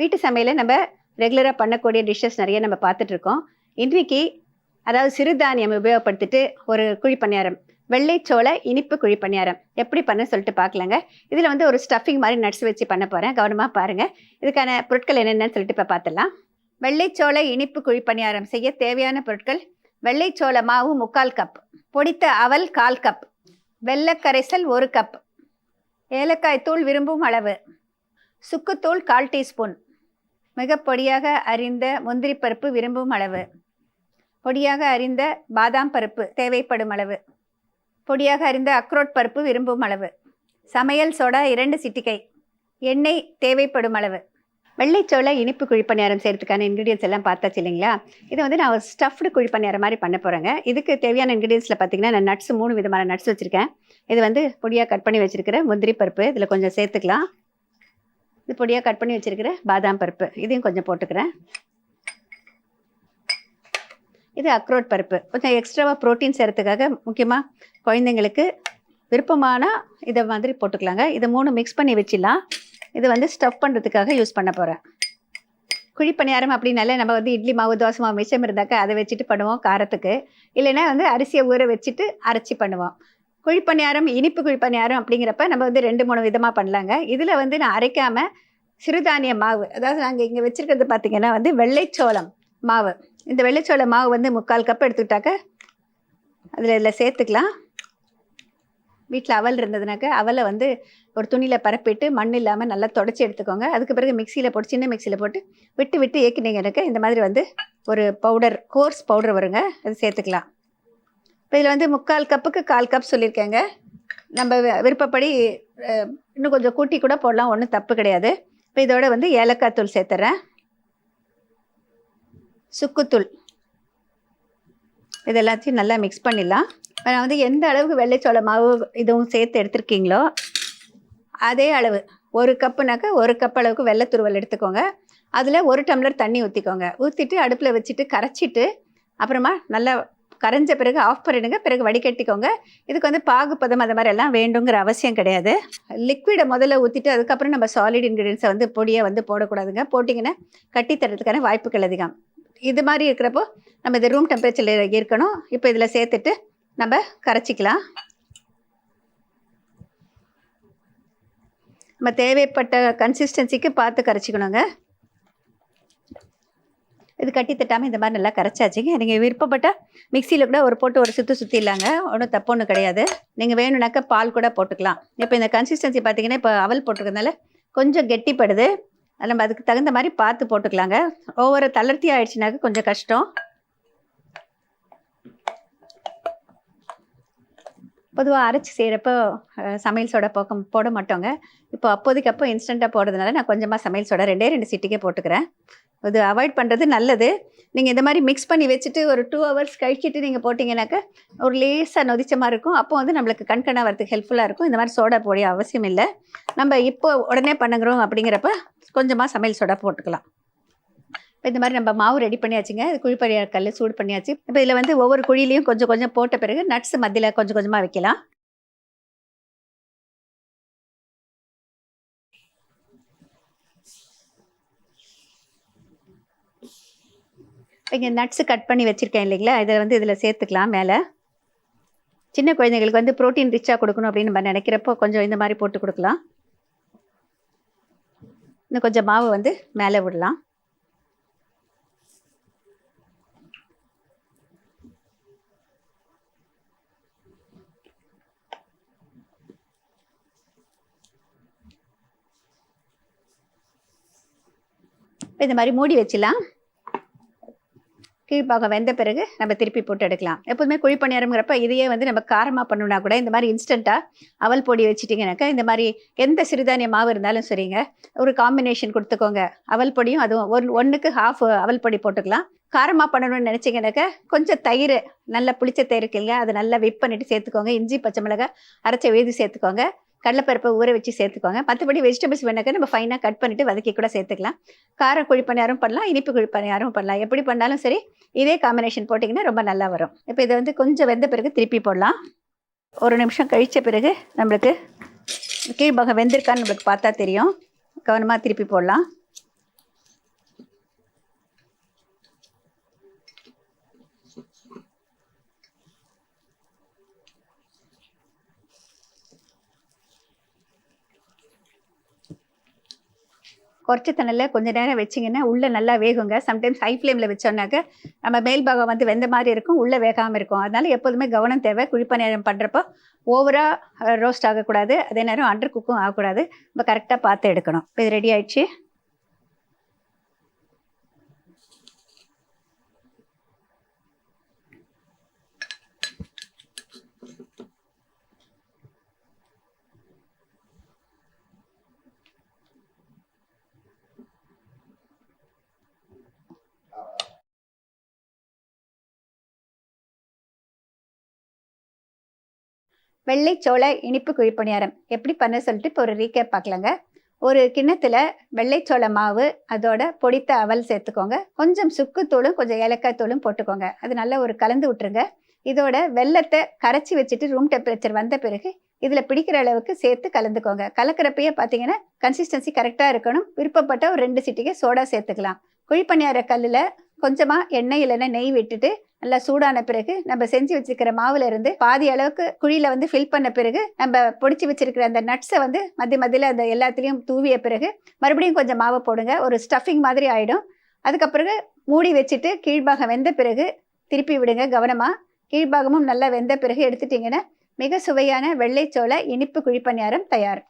வீட்டு சமையலை நம்ம ரெகுலராக பண்ணக்கூடிய டிஷ்ஷஸ் நிறைய நம்ம பார்த்துட்ருக்கோம் இன்றைக்கி இன்றைக்கு அதாவது சிறுதானியம் உபயோகப்படுத்திட்டு ஒரு குழி பணியாரம் வெள்ளைச்சோள இனிப்பு குழி பணியாரம் எப்படி பண்ண சொல்லிட்டு பார்க்கலாங்க. இதில் வந்து ஒரு ஸ்டஃபிங் மாதிரி நட்ஸ் வச்சு பண்ண போகிறேன் கவனமாக பாருங்கள் இதுக்கான பொருட்கள் என்னென்னு சொல்லிட்டு இப்போ பார்த்துடலாம். வெள்ளைச்சோள இனிப்பு குழி பணியாரம் செய்ய தேவையான பொருட்கள் வெள்ளைச்சோள மாவு முக்கால் கப் பொடித்த அவல் கால் கப் வெள்ளக்கரைசல் ஒரு கப் ஏலக்காய் தூள் விரும்பும் அளவு சுக்குத்தூள் கால் டீஸ்பூன் மிக பொடியாக அரிந்த முந்திரி பருப்பு விரும்பும் அளவு. பொடியாக அறிந்த பாதாம் பருப்பு தேவைப்படும் அளவு. பொடியாக அறிந்த அக்ரோட் பருப்பு விரும்பும் அளவு. சமையல் சோடா இரண்டு சிட்டிகை. எண்ணெய் தேவைப்படும் அளவு. வெள்ளைச்சோளை இனிப்பு குழிப்பணியாரம் செய்கிறதுக்கான இன்க்ரீடியன்ஸ் எல்லாம் பார்த்தாச்சு இல்லைங்களா? இது வந்து நான் ஒரு ஸ்டஃப்டு குழிப்பணியாரம் மாதிரி பண்ண போகிறேங்க இதுக்கு தேவையான இன்க்ரீடியன்ஸில் பார்த்தீங்கன்னா நான் நட்ஸ் மூணு விதமான நட்ஸ் வச்சுருக்கேன். இது வந்து பொடியாக கட் பண்ணி வச்சுருக்கிற முந்திரி பருப்பு. இதில் கொஞ்சம் சேர்த்துக்கலாம். இது பொடியாக கட் பண்ணி வச்சுருக்கிற பாதாம் பருப்பு. இதையும் கொஞ்சம் போட்டுக்கிறேன். இது அக்ரோட் பருப்பு. கொஞ்சம் எக்ஸ்ட்ராவாக ப்ரோட்டீன் சேர்த்துக்காக முக்கியமாக குழந்தைங்களுக்கு விருப்பமான இதை மாதிரி போட்டுக்கலாங்க. இதை மூணு மிக்ஸ் பண்ணி வச்சிடலாம். இது வந்து ஸ்டஃப் பண்ணுறதுக்காக யூஸ் பண்ண போகிறேன் குழிப்பணியாரம் அப்படின்னாலே நம்ம வந்து இட்லி மாவு தோசை மாவு மிச்சம் இருந்தாக்கா அதை வச்சுட்டு பண்ணுவோம் காரத்துக்கு. இல்லைன்னா வந்து அரிசியை ஊற வச்சுட்டு அரைச்சி பண்ணுவோம். குழிப்பணியாரம் இனிப்பு குழிப்பணியாரம் அப்படிங்கிறப்ப நம்ம வந்து ரெண்டு மூணு விதமாக பண்ணலாங்க. இதில் வந்து நான் அரைக்காமல் சிறுதானிய மாவு. அதாவது நாங்கள் இங்கே வச்சுருக்கிறது பார்த்திங்கன்னா வந்து வெள்ளைச்சோளம் மாவு. இந்த வெள்ளைச்சோள மாவு வந்து முக்கால் கப் எடுத்துக்கிட்டாக்க அதில் இதில் சேர்த்துக்கலாம். வீட்டில் அவல் இருந்ததுனாக்க அவலை வந்து ஒரு துணியில் பரப்பிட்டு மண் இல்லாமல் நல்லா தொடச்சி எடுத்துக்கோங்க. அதுக்கு பிறகு மிக்சியில் போட்டு சின்ன மிக்சியில் போட்டு விட்டு விட்டு ஏக்கினீங்கன்னாக்க இந்த மாதிரி வந்து ஒரு பவுடர் கோர்ஸ் பவுடர் வருங்க. அது சேர்த்துக்கலாம். இப்போ இதில் வந்து முக்கால் கப்புக்கு கால் கப் சொல்லியிருக்கேங்க. நம்ம வி- விருப்பப்படி இன்னும் கொஞ்சம் கூட்டி கூட போடலாம். ஒன்றும் தப்பு கிடையாது. இப்போ இதோட வந்து ஏலக்காய் தூள் சேர்த்துறேன். சுக்குத்தூள். இது எல்லாத்தையும் நல்லா மிக்ஸ் பண்ணிடலாம். நான் வந்து எந்த அளவுக்கு வெள்ளைச்சோள மாவு இதுவும் சேர்த்து எடுத்திருக்கீங்களோ அதே அளவு. ஒரு கப்புனாக்கா ஒரு கப் அளவுக்கு வெள்ளைத்துருவல் எடுத்துக்கோங்க. அதில் ஒரு டம்ளர் தண்ணி ஊற்றிக்கோங்க ஊற்றிட்டு அடுப்பில் வச்சுட்டு கரைச்சிட்டு அப்புறமா நல்லா கரைஞ்ச பிறகு ஆஃப் பண்ணிடுங்க. பிறகு வடிகட்டிக்கோங்க. இதுக்கு வந்து பாகுப்பதம் அது மாதிரி எல்லாம் வேண்டுங்கிற அவசியம் கிடையாது. லிக்விடை முதல்ல ஊற்றிட்டு அதுக்கப்புறம் நம்ம சாலிட் இன்க்ரீடியன்ஸை வந்து பொடியை வந்து போடக்கூடாதுங்க. போட்டிங்கன்னா கட்டி தரதுக்கான வாய்ப்புகள் அதிகம். இது மாதிரி இருக்கிறப்போ நம்ம இது ரூம் டெம்பரேச்சரில் இருக்கணும். இப்போ இதில் சேர்த்துட்டு நம்ம கரைச்சிக்கலாம். நம்ம தேவைப்பட்ட கன்சிஸ்டன்சிக்கு பார்த்து கரைச்சிக்கணுங்க. இது கட்டி தட்டாமல் இந்த மாதிரி நல்லா கரைச்சாச்சுங்க. நீங்கள் விருப்பப்பட்டால் மிக்சியில் கூட ஒரு போட்டு ஒரு சுற்று சுற்றிடலாங்க ஒன்றும் தப்பு ஒன்றும் கிடையாது. நீங்கள் வேணும்னாக்கா பால் கூட போட்டுக்கலாம். இப்போ இந்த கன்சிஸ்டன்சி பார்த்தீங்கன்னா இப்போ அவல் போட்டிருக்கறதுனால கொஞ்சம் கெட்டிப்படுது. நம்ம அதுக்கு தகுந்த மாதிரி பார்த்து போட்டுக்கலாங்க. ஒவ்வொரு தளர்த்தி ஆயிடுச்சுனாக்க கொஞ்சம் கஷ்டம். பொதுவாக அரைச்சி செய்கிறப்போ சமையல் சோடா போக்க போட மாட்டோங்க. இப்போ அப்போதைக்கு அப்போ இன்ஸ்டண்ட்டாக போடுறதுனால நான் கொஞ்சமாக சமையல் சோடா ரெண்டே ரெண்டு சிட்டிக்கே போட்டுக்கிறேன். இது அவாய்ட் பண்ணுறது நல்லது. நீங்கள் இந்த மாதிரி மிக்ஸ் பண்ணி வச்சுட்டு ஒரு டூ ஹவர்ஸ் கழிச்சிட்டு நீங்கள் போட்டிங்கனாக்க ஒரு லேசாக நொதிச்ச மாதிரி இருக்கும். அப்போ வந்து நம்மளுக்கு கண்கண்ணா வரதுக்கு ஹெல்ப்ஃபுல்லாக இருக்கும். இந்த மாதிரி சோடா போடிய அவசியம் இல்லை. நம்ம இப்போ உடனே பண்ணுங்கிறோம் அப்படிங்கிறப்ப கொஞ்சமாக சமையல் சோடா போட்டுக்கலாம். இப்போ இந்த மாதிரி நம்ம மாவு ரெடி பண்ணியாச்சுங்க. இது குழிப்பணியார கல் சூடு பண்ணியாச்சு. இப்போ இதில் வந்து ஒவ்வொரு குழியிலையும் கொஞ்சம் கொஞ்சம் போட்ட பிறகு நட்ஸ் மத்தியில் கொஞ்சம் கொஞ்சமாக வைக்கலாம். இங்கே நட்ஸு கட் பண்ணி வச்சுருக்கேன் இல்லைங்களா? இதை வந்து இதில் சேர்த்துக்கலாம் மேலே. சின்ன குழந்தைங்களுக்கு வந்து ப்ரோட்டீன் ரிச்சாக கொடுக்கணும் அப்படின்னு நம்ம நினைக்கிறப்போ கொஞ்சம் இந்த மாதிரி போட்டு கொடுக்கலாம். இன்னும் கொஞ்சம் மாவு வந்து மேலே விடலாம். இந்த மாதிரி மூடி வச்சிடலாம். கீழ்பாகம் வெந்த பிறகு நம்ம திருப்பி போட்டு எடுக்கலாம். எப்போதுமே குழி பணியாரம்ங்கிறப்ப இதையே வந்து நம்ம காரமாக பண்ணணும்னா கூட இந்த மாதிரி இன்ஸ்டண்ட்டாக அவல் பொடி வச்சிட்டிங்கனாக்கா இந்த மாதிரி எந்த சிறுதானிய மாவு இருந்தாலும் சரிங்க. ஒரு காம்பினேஷன் கொடுத்துக்கோங்க. அவல் பொடியும் அதுவும் ஒன் ஒன்றுக்கு ஹாஃப் அவல் பொடி போட்டுக்கலாம். காரமாக பண்ணணும்னு நினச்சிங்கனாக்கா கொஞ்சம் தயிர் நல்லா புளிச்ச தயிர் இருக்குல்ல அதை நல்லா விப் பண்ணிட்டு சேர்த்துக்கோங்க. இஞ்சி பச்சை மிளகாய் அரைச்ச வேதி சேர்த்துக்கோங்க. கடலைப்பருப்பை ஊற வச்சு சேர்த்துக்கோங்க. மற்றபடி வெஜிடபிள்ஸ் வேணாக்கா நம்ம ஃபைனாக கட் பண்ணிவிட்டு வதக்கி கூட சேர்த்துக்கலாம். கார குழி பணியாரம் பண்ணலாம் இனிப்பு குழி பணியாரம் பண்ணலாம். எப்படி பண்ணாலும் சரி இதே காம்பினேஷன் போட்டிங்கன்னா ரொம்ப நல்லா வரும். இப்போ இதை வந்து கொஞ்சம் வெந்த பிறகு திருப்பி போடலாம். ஒரு நிமிஷம் கழித்த பிறகு நம்மளுக்கு கீழ்பாகம் வெந்திருக்கான்னு நம்மளுக்கு பார்த்தா தெரியும். கவனமாக திருப்பி போடலாம். குறைச்ச தண்ணியில் கொஞ்ச நேரம் வச்சிங்கன்னா உள்ளே நல்லா வேகுங்க. சம்டைம்ஸ் ஹை ஃப்ளேமில் வச்சோன்னாக்க நம்ம மேல் பாகம் வந்து வெந்த மாதிரி இருக்கும் உள்ளே வேகாமல் இருக்கும். அதனால் எப்போதுமே கவனம் தேவை. குழிப்பணியாரம் பண்ணுறப்போ ஓவராக ரோஸ்ட் ஆகக்கூடாது. அதே நேரம் அண்டர் குக்கும் ஆகக்கூடாது. நம்ம கரெக்டாக பார்த்து எடுக்கணும். இப்போ இது ரெடி ஆயிடுச்சு? வெள்ளை சோள இனிப்பு குழிப்பணியாரம். எப்படி பண்ண சொல்லிட்டு இப்போ ஒரு ரீகேப் பார்க்கலாங்க. ஒரு கிண்ணத்தில் வெள்ளைச்சோள மாவு அதோட பொடித்த அவல் சேர்த்துக்கோங்க. கொஞ்சம் சுக்குத்தூளும் கொஞ்சம் ஏலக்காய் தூளும் போட்டுக்கோங்க. அது நல்லா ஒரு கலந்து விட்டுருங்க. இதோட வெள்ளத்தை கரைச்சி வச்சுட்டு ரூம் டெம்பரேச்சர் வந்த பிறகு இதில் பிடிக்கிற அளவுக்கு சேர்த்து கலந்துக்கோங்க. கலக்கிறப்பையே பார்த்தீங்கன்னா கன்சிஸ்டன்சி கரெக்டாக இருக்கணும். விருப்பப்பட்ட ஒரு ரெண்டு சிட்டிக்கு சோடா சேர்த்துக்கலாம். குழிப்பணியார கல்லில் கொஞ்சமாக எண்ணெய் இல்லைன்னா நெய் விட்டுட்டு நல்லா சூடான பிறகு நம்ம செஞ்சு வச்சிருக்கிற மாவுல இருந்து பாதி அளவுக்கு குழியில வந்து ஃபில் பண்ண பிறகு நம்ம பொடிச்சு வச்சிருக்கிற அந்த நட்ஸை வந்து மத்திய மத்தியில் அந்த எல்லாத்துலேயும் தூவிய பிறகு மறுபடியும் கொஞ்சம் மாவை போடுங்க. ஒரு ஸ்டஃபிங் மாதிரி ஆயிடும். அதுக்கப்பிறகு மூடி வச்சுட்டு கீழ்பாகம் வெந்த பிறகு திருப்பி விடுங்க கவனமாக கீழ்பாகமும் நல்லா வெந்த பிறகு எடுத்துட்டிங்கன்னா மிக சுவையான வெள்ளைச்சோள இனிப்பு குழிப்பணியாரம் தயார்.